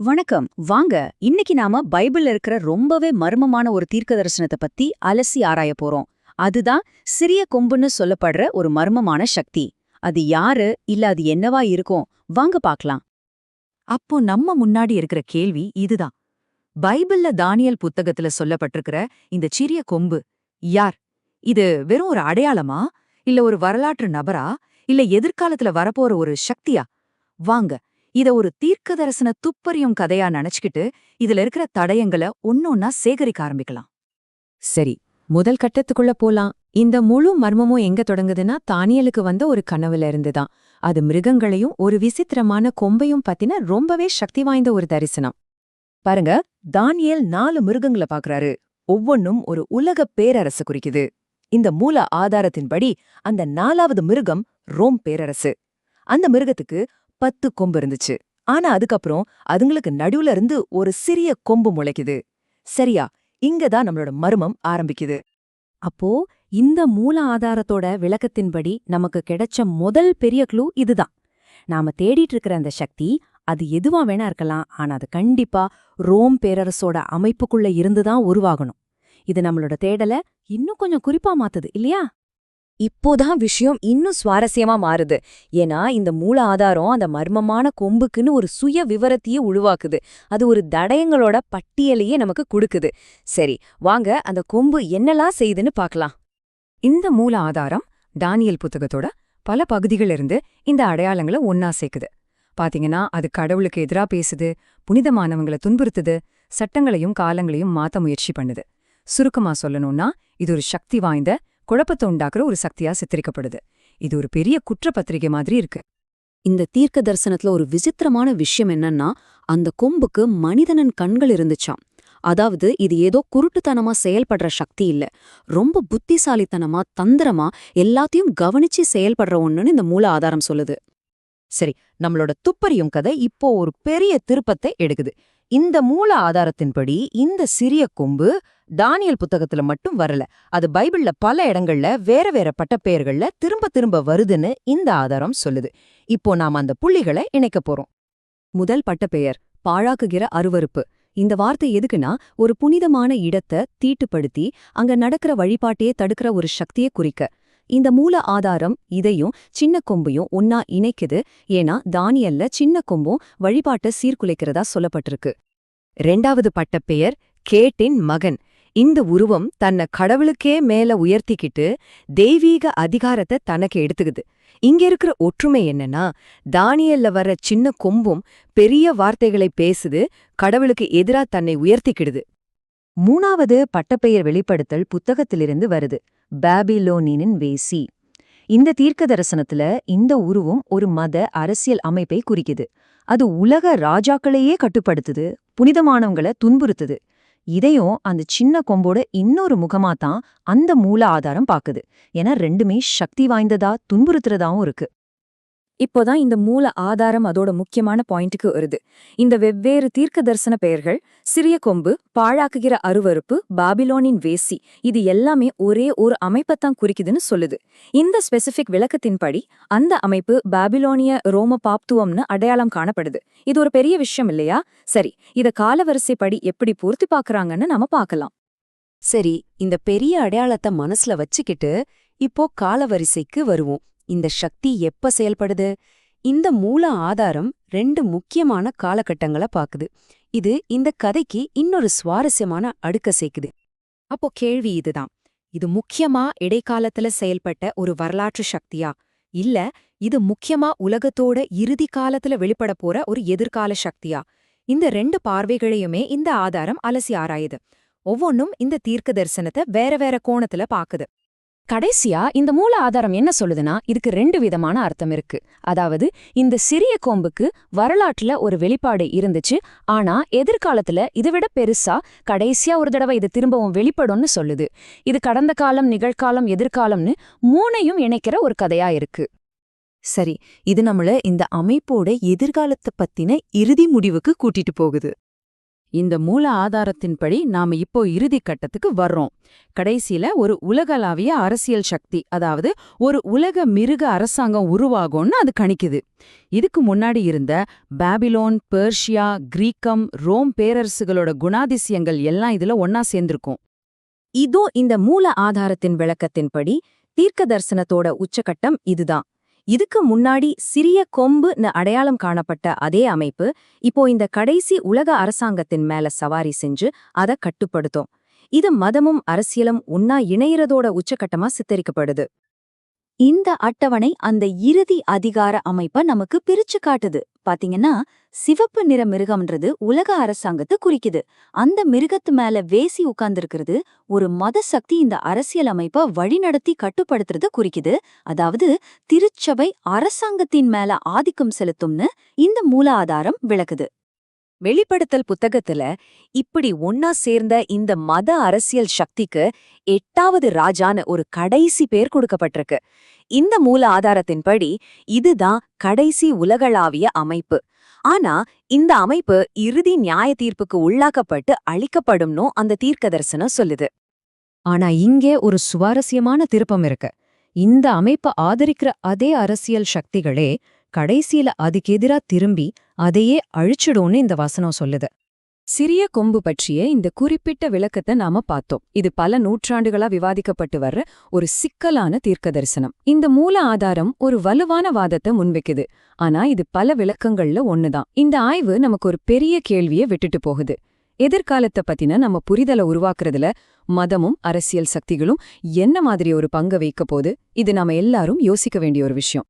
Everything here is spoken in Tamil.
வணக்கம். வாங்க இன்னைக்கு நாம பைபிள்ல இருக்கிற ரொம்பவே மர்மமான ஒரு தீர்க்க தரிசனத்தை பத்தி அலசி ஆராய போறோம். அதுதான் சிறிய கொம்புன்னு சொல்லப்படுற ஒரு மர்மமான சக்தி. அது யாரு இல்ல அது என்னவா இருக்கும்? வாங்க பாக்கலாம் அப்போ நம்ம முன்னாடி இருக்கிற கேள்வி இதுதான். பைபிள்ல தானியல் புத்தகத்துல சொல்லப்பட்டிருக்கிற இந்த சிறிய கொம்பு யார்? இது வெறும் ஒரு அடையாளமா? இல்ல ஒரு வரலாற்று நபரா? இல்ல எதிர்காலத்துல வரப்போற ஒரு சக்தியா? வாங்க இத ஒரு தீர்க்க தரிசன துப்பறியும் கதையா நினைச்சுக்கிட்டு இதுல இருக்கிற தடயங்களை ஒன்னொன்னா சேகரிக்க ஆரம்பிக்கலாம். சரி முதல் கட்டத்துக்குள்ள போலாம். இந்த முழு மர்மமும் எங்க தொடங்குதுன்னா தானியலுக்கு வந்த ஒரு கனவுல இருந்துதான் அது மிருகங்களையும் ஒரு விசித்திரமான கொம்பையும் பத்தின ரொம்பவே சக்தி வாய்ந்த ஒரு தரிசனம். பாருங்க தானியல் நாலு மிருகங்களை பாக்குறாரு. ஒவ்வொன்னும் ஒரு உலக பேரரசு குறிக்குது. இந்த மூல ஆதாரத்தின்படி அந்த நாலாவது மிருகம் ரோம் பேரரசு. அந்த மிருகத்துக்கு பத்து கொம்பு இருந்துச்சு. ஆனா அதுக்கப்புறம் அதுங்களுக்கு நடுவுல இருந்து ஒரு சிறிய கொம்பு முளைக்குது. சரியா இங்கதான் நம்மளோட மர்மம் ஆரம்பிக்குது. அப்போ இந்த மூல ஆதாரத்தோட விளக்கத்தின்படி நமக்கு கிடைச்ச முதல் பெரிய க்ளூ இதுதான். நாம தேடிட்டு இருக்கிற அந்த சக்தி அது எதுவா வேணா இருக்கலாம் ஆனா அது கண்டிப்பா ரோம் பேரரசோட அமைப்புக்குள்ள இருந்துதான் உருவாகணும். இது நம்மளோட தேடல இன்னும் கொஞ்சம் குறிப்பா மாத்துது இல்லையா? இப்போதான் விஷயம் இன்னும் சுவாரஸ்யமா மாறுது. ஏன்னா இந்த மூல ஆதாரம் அந்த மர்மமான கொம்புக்குன்னு ஒரு சுய விவரத்தையே உருவாக்குது. அது ஒரு தடயங்களோட பட்டியலையே நமக்கு கொடுக்குது. சரி வாங்க அந்த கொம்பு என்னெல்லாம் செய்யுதுன்னு பார்க்கலாம். இந்த மூல ஆதாரம் தானியல் புத்தகத்தோட பல பகுதிகளிலிருந்து இந்த அடையாளங்களை ஒன்னா சேர்க்குது. பாத்தீங்கன்னா அது கடவுளுக்கு எதிரா பேசுது புனிதமானவங்கள துன்புறுத்துது சட்டங்களையும் காலங்களையும் மாத்த முயற்சி பண்ணுது. சுருக்கமா சொல்லணும்னா இது ஒரு சக்தி வாய்ந்த குழப்பத்தை உண்டாக்குற ஒரு சக்தியா சித்தரிக்கப்படுது. இது ஒரு பெரிய குற்றப்பத்திரிகை மாதிரி இருக்கு. இந்த தீர்க்க தரிசனத்துல ஒரு விசித்திரமான விஷயம் என்னன்னா அந்த கொம்புக்கு மனிதனன் கண்கள் இருந்துச்சாம். அதாவது இது ஏதோ குருட்டுத்தனமா செயல்படுற சக்தி இல்ல. ரொம்ப புத்திசாலித்தனமா தந்திரமா எல்லாத்தையும் கவனிச்சு செயல்படுற ஒண்ணுன்னு இந்த மூல ஆதாரம் சொல்லுது. சரி நம்மளோட துப்பறியும் கதை இப்போ ஒரு பெரிய திருப்பத்தை எடுக்குது. இந்த மூல ஆதாரத்தின்படி இந்த சிறிய கொம்பு தானியல் புத்தகத்துல மட்டும் வரல. அது பைபிள்ல பல இடங்கள்ல வேற வேற பட்ட பெயர்கள்ல திரும்ப திரும்ப வருதுன்னு இந்த ஆதாரம் சொல்லுது. இப்போ நாம அந்த புள்ளிகளை இணைக்க போறோம். முதல் பட்டப்பெயர் பாழாக்குகிற அருவருப்பு. இந்த வார்த்தை எதுக்குன்னா ஒரு புனிதமான இடத்தை தீட்டுப்படுத்தி அங்க நடக்கிற வழிபாட்டையே தடுக்கிற ஒரு சக்தியை குறிக்க. இந்த மூல ஆதாரம் இதையும் சின்ன கொம்பையும் ஒன்னா இணைக்குது. ஏன்னா தானியல்ல சின்ன கொம்பும் வழிபாட்டை சீர்குலைக்கிறதா சொல்லப்பட்டிருக்கு. ரெண்டாவது பட்டப்பெயர் கேட்டின் மகன். இந்த உருவம் தன்னை கடவுளுக்கே மேல உயர்த்திக்கிட்டு தெய்வீக அதிகாரத்தை தனக்கு எடுத்துக்குது. இங்க இருக்கிற ஒற்றுமை என்னன்னா தானியல்ல வர சின்ன கொம்பும் பெரிய வார்த்தைகளை பேசுது கடவுளுக்கு எதிரா தன்னை உயர்த்திக்கிடுது. மூணாவது பட்டப்பெயர் வெளிப்படுத்தல் புத்தகத்திலிருந்து வருது பாபிலோனினின் வேசி. இந்த தீர்க்க தரிசனத்துல இந்த உருவம் ஒரு மத அரசியல் அமைப்பை குறிக்குது. அது உலக ராஜாக்களையே கட்டுப்படுத்துது புனிதமானவங்கள துன்புறுத்துது. இதையும் அந்த சின்ன கொம்போட இன்னொரு முகமா தான் அந்த மூல ஆதாரம் பாக்குது. ஏன்னா ரெண்டுமே சக்தி வாய்ந்ததா துன்புறுத்துறதாவும் இருக்கு. இப்போதான் இந்த மூல ஆதாரம் அதோட முக்கியமான பாயிண்ட்டுக்கு வருது. இந்த வெவ்வேறு தீர்க்க தரிசன பெயர்கள் சிறிய கொம்பு பாழாக்குகிற அருவருப்பு பாபிலோனின் வேசி இது எல்லாமே ஒரே ஒரு அமைப்பைத்தான் குறிக்குதுன்னு சொல்லுது. இந்த ஸ்பெசிபிக் விளக்கத்தின்படி அந்த அமைப்பு பாபிலோனிய ரோம பாப்துவம்னு அடையாளம் காணப்படுது. இது ஒரு பெரிய விஷயம் இல்லையா? சரி இத காலவரிசைப்படி எப்படி பூர்த்தி பாக்குறாங்கன்னு நாம பார்க்கலாம். சரி இந்த பெரிய அடையாளத்தை மனசுல வச்சுக்கிட்டு இப்போ காலவரிசைக்கு வருவோம். இந்த சக்தி எப்ப செயல்படுது? இந்த மூல ஆதாரம் ரெண்டு முக்கியமான காலகட்டங்கள பாக்குது. இது இந்த கதைக்கு இன்னொரு சுவாரஸ்யமான அடுக்க சேர்க்குது. அப்போ கேள்வி இதுதான். இது முக்கியமா இடைக்காலத்துல செயல்பட்ட ஒரு வரலாற்று சக்தியா? இல்ல இது முக்கியமா உலகத்தோட இறுதி காலத்துல வெளிப்பட போற ஒரு எதிர்கால சக்தியா? இந்த ரெண்டு பார்வைகளையுமே இந்த ஆதாரம் அலசி ஆராயுது. ஒவ்வொன்னும் இந்த தீர்க்க தரிசனத்தை வேற வேற கோணத்துல பாக்குது. கடைசியா இந்த மூல ஆதாரம் என்ன சொல்லுதுன்னா இதுக்கு ரெண்டு விதமான அர்த்தம் இருக்கு. அதாவது இந்த சிறிய கோம்புக்கு வரலாற்றுல ஒரு வெளிப்பாடு இருந்துச்சு. ஆனா எதிர்காலத்துல இதை விட பெருசா கடைசியா ஒரு தடவை இது திரும்பவும் வெளிப்படும்னு சொல்லுது. இது கடந்த காலம் நிகழ்காலம் எதிர்காலம்னு மூணையும் இணைக்கிற ஒரு கதையா இருக்கு. சரி இது நம்மள இந்த அமைப்போட எதிர்காலத்தை பத்தின இறுதி முடிவுக்கு கூட்டிட்டு போகுது. இந்த மூல ஆதாரத்தின்படி நாம இப்போ இறுதி கட்டத்துக்கு வர்றோம். கடைசியில ஒரு உலகளாவிய அரசியல் சக்தி அதாவது ஒரு உலக மிருக அரசாங்கம் உருவாகும்னு அது கணிக்குது. இதுக்கு முன்னாடி இருந்த பாபிலோன் பெர்ஷியா கிரீக்கம் ரோம் பேரரசுகளோட குணாதிசயங்கள் எல்லாம் இதுல ஒன்னா சேர்ந்திருக்கும். இதோ இந்த மூல ஆதாரத்தின் விளக்கத்தின்படி தீர்க்க தரிசனத்தோட உச்சகட்டம் இதுதான். இதுக்கு முன்னாடி சிறிய கொம்புன்னு அடையாளம் காணப்பட்ட அதே அமைப்பு இப்போ இந்த கடைசி உலக அரசாங்கத்தின் மேல சவாரி செஞ்சு அத கட்டுப்படுத்தும். இது மதமும் அரசியலும் ஒன்னா இணையறதோட உச்சகட்டமா சித்தரிக்கப்படுது. இந்த அட்டவணை அந்த இறுதி அதிகார அமைப்ப நமக்கு பிரிச்சு காட்டுது. பாத்தீங்கன்னா சிவப்பு நிற மிருகம்ன்றது உலக அரசாங்கத்தை குறிக்குது. அந்த மிருகத்து மேல வேசி உட்கார்ந்திருக்கிறது ஒரு மத சக்தி இந்த அரசியல் அமைப்ப வழிநடத்தி கட்டுப்படுத்துறத குறிக்குது. அதாவது திருச்சபை அரசாங்கத்தின் மேல ஆதிக்கம் செலுத்தும்னு இந்த மூல ஆதாரம் விளக்குது. வெளிப்படுத்தல் புத்தகத்துல இப்படி ஒன்னா சேர்ந்த இந்த மத அரசியல் சக்திக்கு எட்டாவது ராஜான்னு ஒரு கடைசி பேர் கொடுக்கப்பட்டிருக்கு. இந்த மூல ஆதாரத்தின்படி இதுதான் கடைசி உலகளாவிய அமைப்பு. ஆனா இந்த அமைப்பு இறுதி நியாய தீர்ப்புக்கு உள்ளாக்கப்பட்டு அழிக்கப்படும்னு அந்த தீர்க்க தரிசனம் சொல்லுது. ஆனா இங்கே ஒரு சுவாரஸ்யமான திருப்பம் இருக்கு. இந்த அமைப்பை ஆதரிக்கிற அதே அரசியல் சக்திகளே கடைசியில அதுக்கெதிரா திரும்பி அதையே அழிச்சிடும்னு இந்த வசனம் சொல்லுது. சிறிய கொம்பு பற்றிய இந்த குறிப்பிட்ட விளக்கத்தை நாம பார்த்தோம். இது பல நூற்றாண்டுகளா விவாதிக்கப்பட்டு வர்ற ஒரு சிக்கலான தீர்க்க தரிசனம் இந்த மூல ஆதாரம் ஒரு வலுவான வாதத்தை முன்வைக்குது. ஆனா இது பல விளக்கங்கள்ல ஒண்ணுதான். இந்த ஆய்வு நமக்கு ஒரு பெரிய கேள்வியை விட்டுட்டு போகுது. எதிர்காலத்தை பத்தின நம்ம புரிதலை உருவாக்குறதுல மதமும் அரசியல் சக்திகளும் என்ன மாதிரி ஒரு பங்கு வைக்க போது இது நாம எல்லாரும் யோசிக்க வேண்டிய ஒரு விஷயம்.